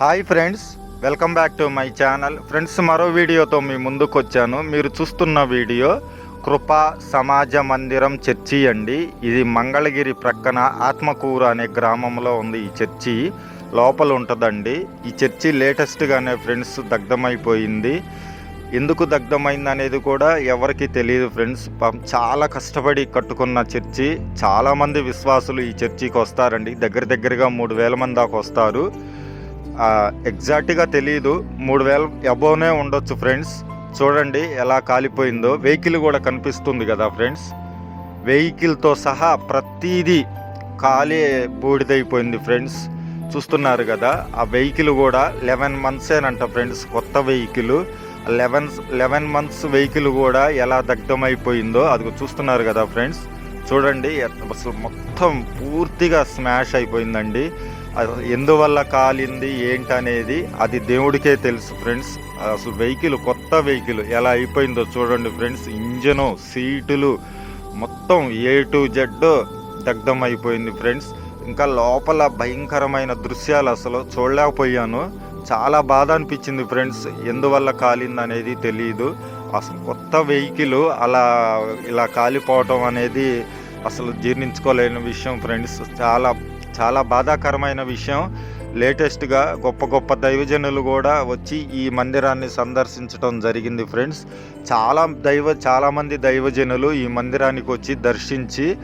Hi friends welcome back to my channel. Friends మరో వీడియోతో మీ ముందుకు వచ్చాను మీరు చూస్తున్న వీడియో కృపా సమాజ మందిరం చర్చి అండి. ఇది మంగళగిరి ప్రక్కన ఆత్మకూరు అనే గ్రామంలో ఉంది ఈ చర్చి. లోపల ఉంటుందండి. ఈ చర్చి లేటెస్ట్గానే ఫ్రెండ్స్ దగ్ధమైపోయింది. ఎందుకు దగ్ధమైంది అనేది కూడా ఎవరికి తెలియదు ఫ్రెండ్స్. చాలా కష్టపడి కట్టుకున్న చర్చి. చాలామంది విశ్వాసులు ఈ చర్చికి వస్తారండి దగ్గర దగ్గరగా మూడు వేల మంది దాకా వస్తారు. ఎగ్జాక్ట్గా తెలియదు మూడు వేల అబోవ్నే ఉండొచ్చు ఫ్రెండ్స్. చూడండి ఎలా కాలిపోయిందో. వెహికల్ కూడా కనిపిస్తుంది కదా ఫ్రెండ్స్. వెహికల్తో సహా ప్రతిదీ ఖాళీ బూడిదైపోయింది ఫ్రెండ్స్. చూస్తున్నారు కదా ఆ వెహికల్ కూడా లెవెన్ మంత్సేనంట ఫ్రెండ్స్ కొత్త vehicle. Eleven eleven months vehicle కూడా ఎలా దగ్ధమైపోయిందో అది చూస్తున్నారు కదా ఫ్రెండ్స్. చూడండి అసలు మొత్తం పూర్తిగా స్మాష్ అయిపోయిందండి. ఎందువల్ల కాలింది ఏంటనేది అది దేవుడికే తెలుసు ఫ్రెండ్స్. అసలు వెహికల్ కొత్త వెహికల్ ఎలా అయిపోయిందో చూడండి ఫ్రెండ్స్. ఇంజను సీటులు మొత్తం ఏ టు జెడ్ దగ్ధం అయిపోయింది ఫ్రెండ్స్. ఇంకా లోపల భయంకరమైన దృశ్యాలు అసలు చూడలేకపోయాను. చాలా బాధ అనిపించింది ఫ్రెండ్స్. ఎందువల్ల కాలింది అనేది తెలియదు అసలు కొత్త వెహికల్ అలా ఇలా కాలిపోవటం అనేది అసలు జీర్ణించుకోలేని విషయం ఫ్రెండ్స్. చాలా చాలా బాధాకరమైన విషయం. లేటెస్ట్గా గొప్ప గొప్ప దైవజనులు కూడా వచ్చి ఈ మందిరాన్ని సందర్శించడం జరిగింది ఫ్రెండ్స్. చాలా దైవ చాలామంది దైవజనులు ఈ మందిరానికి వచ్చి దర్శించి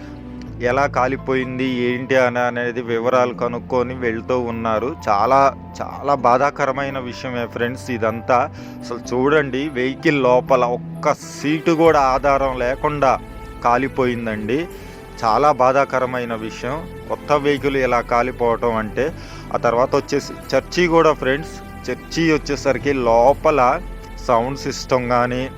ఎలా కాలిపోయింది ఏంటి అని అనేది వివరాలు కనుక్కొని వెళ్తూ ఉన్నారు. చాలా చాలా బాధాకరమైన విషయమే ఫ్రెండ్స్ ఇదంతా. అసలు చూడండి వెహికల్ లోపల ఒక్క సీటు కూడా ఆధారం లేకుండా కాలిపోయిందండి. చాలా బాధాకరమైన విషయం. కొత్త వెహికల్ ఇలా కాలిపోవటం అంటే ఆ తర్వాత వచ్చేసి చర్చి కూడా ఫ్రెండ్స్ చర్చి వచ్చేసరికి లోపల సౌండ్ సిస్టమ్ కానీ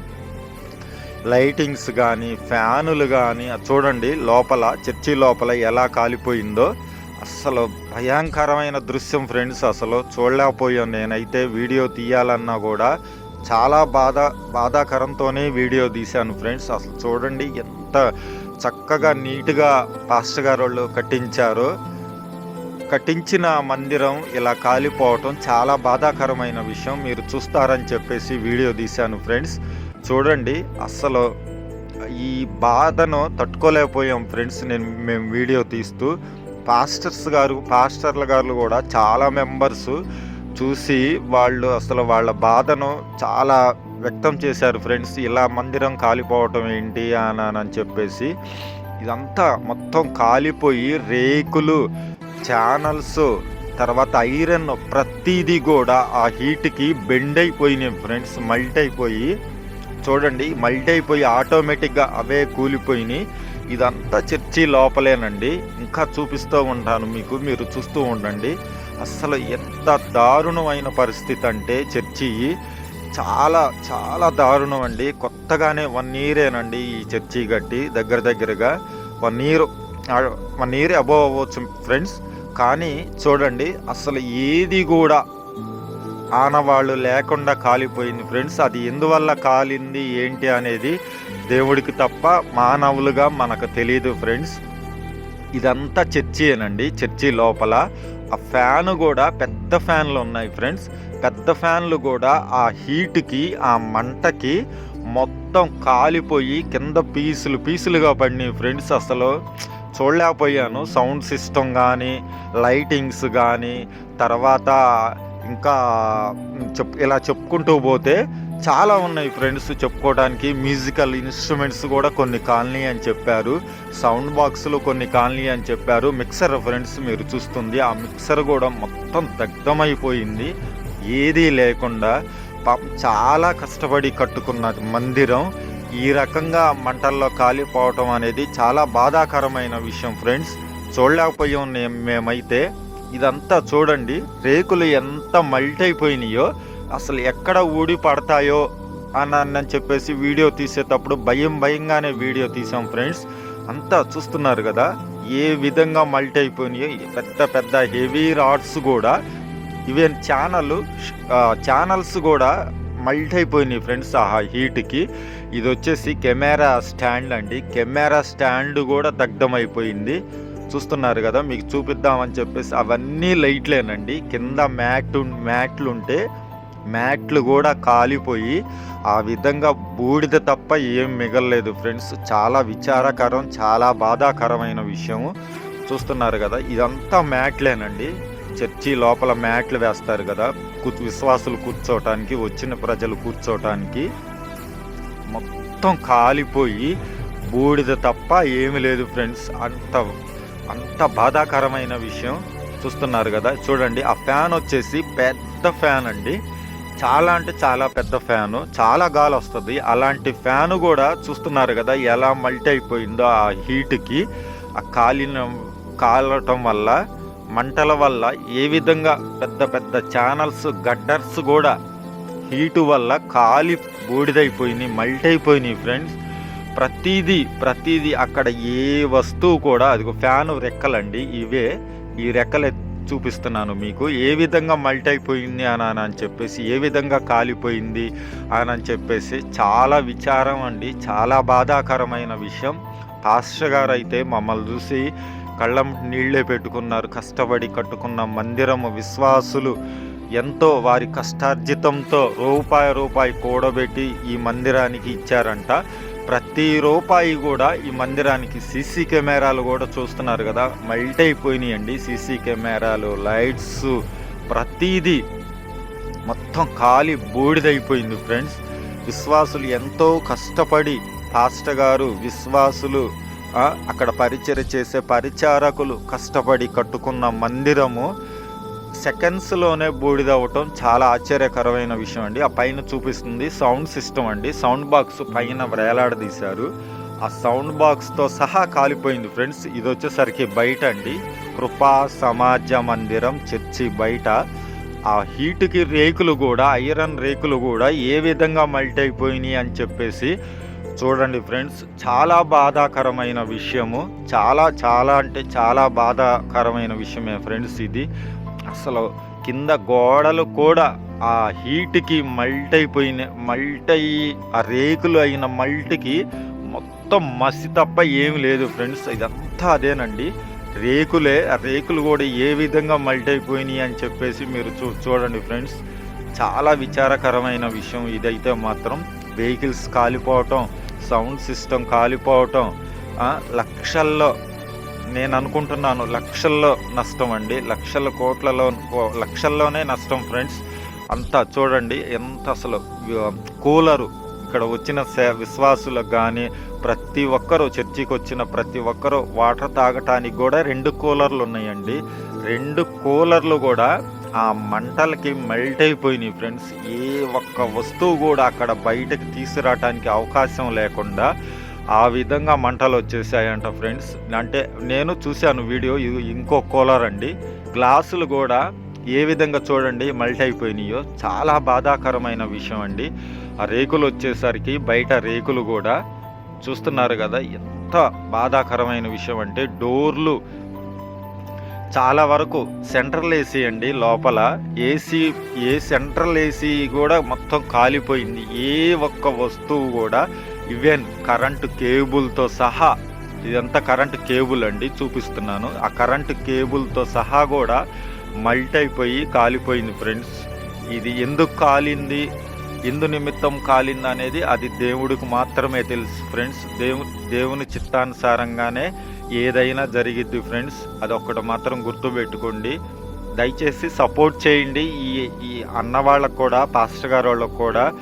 లైటింగ్స్ కానీ ఫ్యానులు కానీ అది చూడండి లోపల చర్చి లోపల ఎలా కాలిపోయిందో అసలు భయంకరమైన దృశ్యం ఫ్రెండ్స్ అసలు. చూడలేకపోయాను నేనైతే వీడియో తీయాలన్నా కూడా. చాలా బాధ బాధాకరంతోనే వీడియో తీశాను ఫ్రెండ్స్. అసలు చూడండి ఎంత చక్కగా నీట్గా పాస్టర్ గారు వాళ్ళు కట్టించారు. కట్టించిన మందిరం ఇలా కాలిపోవటం చాలా బాధాకరమైన విషయం. మీరు చూస్తారని చెప్పేసి వీడియో తీశాను ఫ్రెండ్స్. చూడండి అస్సలు ఈ బాధను తట్టుకోలేకపోయాం ఫ్రెండ్స్ నేను మేము వీడియో తీస్తూ. పాస్టర్స్ గారు పాస్టర్ల గారు కూడా చాలా మెంబర్స్ చూసి వాళ్ళు అసలు వాళ్ళ బాధను చాలా వ్యక్తం చేశారు ఫ్రెండ్స్ ఇలా మందిరం కాలిపోవటం ఏంటి అని అని చెప్పేసి. ఇదంతా మొత్తం కాలిపోయి రేకులు ఛానల్స్ తర్వాత ఐరన్ ప్రతిదీ కూడా ఆ హీట్కి బెండ్ అయిపోయినాయి ఫ్రెండ్స్ మల్ట్ అయిపోయి. చూడండి మల్ట్ అయిపోయి ఆటోమేటిక్గా అవే కూలిపోయినాయి. ఇదంతా చర్చి లోపలేనండి. ఇంకా చూపిస్తూ ఉంటాను మీకు మీరు చూస్తూ ఉండండి. అసలు ఎంత దారుణమైన పరిస్థితి అంటే చర్చి చాలా చాలా దారుణం అండి కొత్తగానే వన్ ఇయరేనండి ఈ చర్చి గట్టి దగ్గర దగ్గరగా. One year one year above అవ్వచ్చు ఫ్రెండ్స్. కానీ చూడండి అసలు ఏది కూడా ఆనవాళ్ళు లేకుండా కాలిపోయింది ఫ్రెండ్స్. అది ఎందువల్ల కాలింది ఏంటి అనేది దేవుడికి తప్ప మానవులుగా మనకు తెలియదు ఫ్రెండ్స్. ఇదంతా చర్చియేనండి చర్చి లోపల. ఆ ఫ్యాన్ కూడా పెద్ద ఫ్యాన్లు ఉన్నాయి ఫ్రెండ్స్. పెద్ద ఫ్యాన్లు కూడా ఆ హీట్కి ఆ మంటకి మొత్తం కాలిపోయి కింద పీసులు పీసులుగా పడినాయి ఫ్రెండ్స్ అసలు. చూడలేకపోయాను. సౌండ్ సిస్టమ్ కానీ లైటింగ్స్ కానీ తర్వాత ఇంకా చెప్ ఇలా చెప్పుకుంటూ పోతే చాలా ఉన్నాయి ఫ్రెండ్స్ చెప్పుకోవడానికి. మ్యూజికల్ ఇన్స్ట్రుమెంట్స్ కూడా కొన్ని కాలనీ అని చెప్పారు. సౌండ్ బాక్స్లో కొన్ని కాలనీ అని చెప్పారు. మిక్సర్ ఫ్రెండ్స్ మీరు చూస్తుంది. ఆ మిక్సర్ కూడా మొత్తం దగ్ధమైపోయింది. ఏదీ లేకుండా పాపం చాలా కష్టపడి కట్టుకున్న మందిరం. ఈ రకంగా మంటల్లో కాలిపోవటం అనేది చాలా బాధాకరమైన విషయం ఫ్రెండ్స్. చూడలేకపోయాం మేమైతే. ఇదంతా చూడండి. రేకులు ఎంత మల్ట్ అయిపోయినాయో. అసలు ఎక్కడ ఊడి పడతాయో అని అని చెప్పేసి వీడియో తీసేటప్పుడు భయం భయంగానే వీడియో తీసాం ఫ్రెండ్స్. అంతా చూస్తున్నారు కదా ఏ విధంగా మల్టీ అయిపోయినాయో పెద్ద పెద్ద హెవీ రాడ్స్ కూడా ఈవెన్ ఛానల్ ఛానల్స్ కూడా మల్ట్ అయిపోయినాయి ఫ్రెండ్స్ ఆ హీట్కి ఇది వచ్చేసి కెమెరా స్టాండ్ అండి. కెమెరా స్టాండ్ కూడా దగ్ధమైపోయింది చూస్తున్నారు కదా మీకు చూపిద్దామని చెప్పేసి అవన్నీ లైట్లేనండి. కింద మ్యాట్ మ్యాట్లు ఉంటే మ్యాట్లు కూడా కాలిపోయి ఆ విధంగా బూడిద తప్ప ఏం మిగలలేదు ఫ్రెండ్స్. చాలా విచారకరం చాలా బాధాకరమైన విషయం చూస్తున్నారు కదా ఇదంతా మ్యాట్లేనండి. చర్చి లోపల మ్యాట్లు వేస్తారు కదా విశ్వాసులు కూర్చోవటానికి వచ్చిన ప్రజలు కూర్చోవటానికి మొత్తం కాలిపోయి బూడిద తప్ప ఏమి లేదు ఫ్రెండ్స్. అంత అంత బాధాకరమైన విషయం. చూస్తున్నారు కదా చూడండి ఆ ఫ్యాన్ వచ్చేసి పెద్ద ఫ్యాన్ అండి. చాలా అంటే చాలా పెద్ద ఫ్యాను. చాలా గాలి వస్తుంది అలాంటి ఫ్యాను కూడా చూస్తున్నారు కదా ఎలా మల్టీ అయిపోయిందో ఆ హీట్కి. ఆ కాలిన కాలటం వల్ల మంటల వల్ల ఏ విధంగా పెద్ద పెద్ద ఛానల్స్ గడ్డర్స్ కూడా హీటు వల్ల కాలి బూడిదైపోయినాయి మల్ట్ అయిపోయినాయి ఫ్రెండ్స్. ప్రతిదీ ప్రతిదీ అక్కడ ఏ వస్తువు కూడా అదిగో ఫ్యాన్ రెక్కలండి ఇవే. ఈ రెక్కలు చూపిస్తున్నాను మీకు. ఏ విధంగా మల్ట్ అయిపోయింది అని అని చెప్పేసి ఏ విధంగా కాలిపోయింది అని అని చెప్పేసి చాలా విచారం అండి. చాలా బాధాకరమైన విషయం. పాస్టర్ గారు అయితే మమ్మల్ని చూసి కళ్ళం నీళ్ళే పెట్టుకున్నారు. కష్టపడి కట్టుకున్న మందిరము విశ్వాసులు ఎంతో వారి కష్టార్జితంతో రూపాయి రూపాయి కూడబెట్టి ఈ మందిరానికి ఇచ్చారంట. ప్రతి రూపాయి కూడా ఈ మందిరానికి సీసీ కెమెరాలు కూడా చూస్తున్నారు కదా. మెల్ట్ అయిపోయినాయండి సీసీ కెమెరాలు లైట్స్. ప్రతిదీ మొత్తం ఖాళీ బూడిదైపోయింది ఫ్రెండ్స్. విశ్వాసులు ఎంతో కష్టపడి పాస్టర్ గారు విశ్వాసులు అక్కడ పరిచయ చేసే పరిచారకులు కష్టపడి కట్టుకున్న మందిరము. సెకండ్స్లోనే బూడిదవ్వటం చాలా ఆశ్చర్యకరమైన విషయం అండి. ఆ పైన చూపిస్తుంది సౌండ్ సిస్టమ్ అండి. సౌండ్ బాక్స్ పైన వేలాడదీశారు. ఆ సౌండ్ బాక్స్తో సహా కాలిపోయింది ఫ్రెండ్స్. ఇది వచ్చేసరికి బయట అండి. కృపా సమాజ మందిరం చర్చి బయట. ఆ హీట్కి రేకులు కూడా ఐరన్ రేకులు కూడా ఏ విధంగా మల్ట్ అయిపోయినాయి అని చెప్పేసి చూడండి ఫ్రెండ్స్. చాలా బాధాకరమైన విషయము. చాలా చాలా అంటే చాలా బాధాకరమైన విషయమే ఫ్రెండ్స్ ఇది. అసలు కింద గోడలు కూడా ఆ హీట్కి మల్ట్ అయిపోయిన మల్ట్ అయ్యి ఆ రేకులు అయిన మల్ట్కి మొత్తం మసి తప్ప ఏమి లేదు ఫ్రెండ్స్. ఇదంతా అదేనండి. రేకులే ఆ రేకులు కూడా ఏ విధంగా మల్ట్ అయిపోయినాయి అని చెప్పేసి మీరు చూ చూడండి ఫ్రెండ్స్. చాలా విచారకరమైన విషయం ఇదైతే మాత్రం. వెహికల్స్ కాలిపోవటం సౌండ్ సిస్టమ్ కాలిపోవటం లక్షల్లో నేను అనుకుంటున్నాను లక్షల్లో నష్టం అండి. లక్షల కోట్లలో కో- లక్షల్లోనే నష్టం ఫ్రెండ్స్. అంతా చూడండి ఎంత అసలు కూలరు. ఇక్కడ వచ్చిన విశ్వాసులకు కానీ ప్రతి ఒక్కరూ చర్చికి వచ్చిన ప్రతి ఒక్కరూ వాటర్ తాగటానికి కూడా రెండు కూలర్లు ఉన్నాయండి. రెండు కూలర్లు కూడా ఆ మంటలకి మెల్ట్ అయిపోయినాయి ఫ్రెండ్స్. ఏ ఒక్క వస్తువు కూడా అక్కడ బయటకు తీసుకురావటానికి అవకాశం లేకుండా ఆ విధంగా మంటలు వచ్చేసాయంట ఫ్రెండ్స్. అంటే నేను చూశాను వీడియో ఇది ఇంకో కూలర్ అండి. గ్లాసులు కూడా ఏ విధంగా చూడండి మల్ట్ అయిపోయినాయో. చాలా బాధాకరమైన విషయం అండి. ఆ రేకులు వచ్చేసరికి బయట రేకులు కూడా చూస్తున్నారు కదా ఎంత బాధాకరమైన విషయం అంటే డోర్లు చాలా వరకు సెంట్రల్ ఏసీ అండి లోపల. ఏసీ ఏ సెంట్రల్ ఏసీ కూడా మొత్తం కాలిపోయింది. ఏ ఒక్క వస్తువు కూడా ఈవెన్ కరెంటు కేబుల్తో సహా ఇదంతా కరెంటు కేబుల్ అండి చూపిస్తున్నాను. ఆ కరెంటు కేబుల్తో సహా కూడా మల్ట్ అయిపోయి కాలిపోయింది ఫ్రెండ్స్. ఇది ఎందుకు కాలింది? ఎందు నిమిత్తం కాలింది అనేది అది దేవుడికి మాత్రమే తెలుసు ఫ్రెండ్స్. దేవు దేవుని చిత్తానుసారంగానే ఏదైనా జరిగిద్ది ఫ్రెండ్స్. అదొక్కటి మాత్రం గుర్తుపెట్టుకోండి. దయచేసి సపోర్ట్ చేయండి. ఈ ఈ అన్న వాళ్ళకు కూడా పాస్టర్ గారు వాళ్ళకు కూడా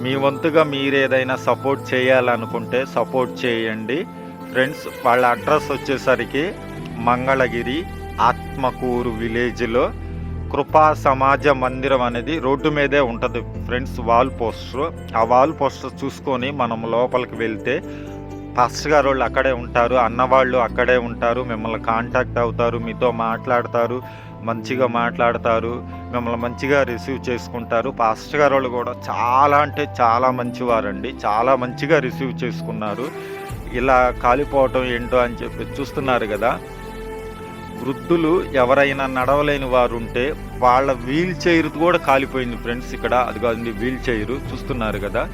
మీ వంతుగా మీరు ఏదైనా సపోర్ట్ చేయాలనుకుంటే సపోర్ట్ చేయండి. ఫ్రెండ్స్ వాళ్ళ అడ్రస్ వచ్చేసరికి మంగళగిరి ఆత్మకూరు విలేజ్లో కృపా సమాజ మందిరం అనేది రోడ్డు మీదే ఉంటుంది. ఫ్రెండ్స్ వాల్ పోస్టర్ ఆ వాల్ పోస్టర్ చూసుకొని మనం లోపలికి వెళ్తే పాస్టర్ గారు వాళ్ళు అక్కడే ఉంటారు. అన్నవాళ్ళు అక్కడే ఉంటారు. మిమ్మల్ని కాంటాక్ట్ అవుతారు. మీతో మాట్లాడతారు. మంచిగా మాట్లాడతారు మిమ్మల్ని మంచిగా రిసీవ్ చేసుకుంటారు. పాస్టర్ గారు వాళ్ళు కూడా చాలా అంటే చాలా మంచివారండి. చాలా మంచిగా రిసీవ్ చేసుకున్నారు. ఇలా కాలిపోవటం ఏంటో అని చెప్పి చూస్తున్నారు కదా. వృద్ధులు ఎవరైనా నడవలేని వారు ఉంటే వాళ్ళ వీల్ చైర్ కూడా కాలిపోయింది ఫ్రెండ్స్ ఇక్కడ. అది కాదండి వీల్ చైర్ చూస్తున్నారు కదా.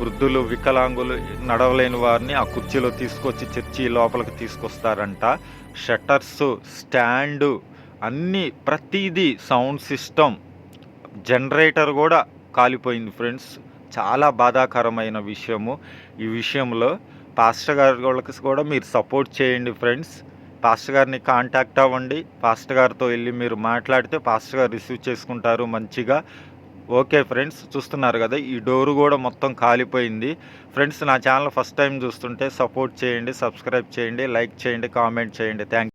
వృద్ధులు వికలాంగులు నడవలేని వారిని ఆ కుర్చీలో తీసుకొచ్చి చర్చి లోపలికి తీసుకొస్తారంట. షట్టర్స్ స్టాండు అన్నీ ప్రతిదీ సౌండ్ సిస్టమ్ జనరేటర్ కూడా కాలిపోయింది ఫ్రెండ్స్. చాలా బాధాకరమైన విషయము. ఈ విషయంలో పాస్టర్ గారి వాళ్ళకి కూడా మీరు సపోర్ట్ చేయండి ఫ్రెండ్స్. పాస్టర్ గారిని కాంటాక్ట్ అవ్వండి. పాస్టర్ గారితో వెళ్ళి మీరు మాట్లాడితే పాస్టర్ గారు రిసీవ్ చేసుకుంటారు మంచిగా. ఓకే ఫ్రెండ్స్ చూస్తున్నారు కదా ఈ డోరు కూడా మొత్తం కాలిపోయింది. ఫ్రెండ్స్ నా ఛానల్ ఫస్ట్ టైం చూస్తుంటే సపోర్ట్ చేయండి సబ్స్క్రైబ్ చేయండి లైక్ చేయండి కామెంట్ చేయండి. థ్యాంక్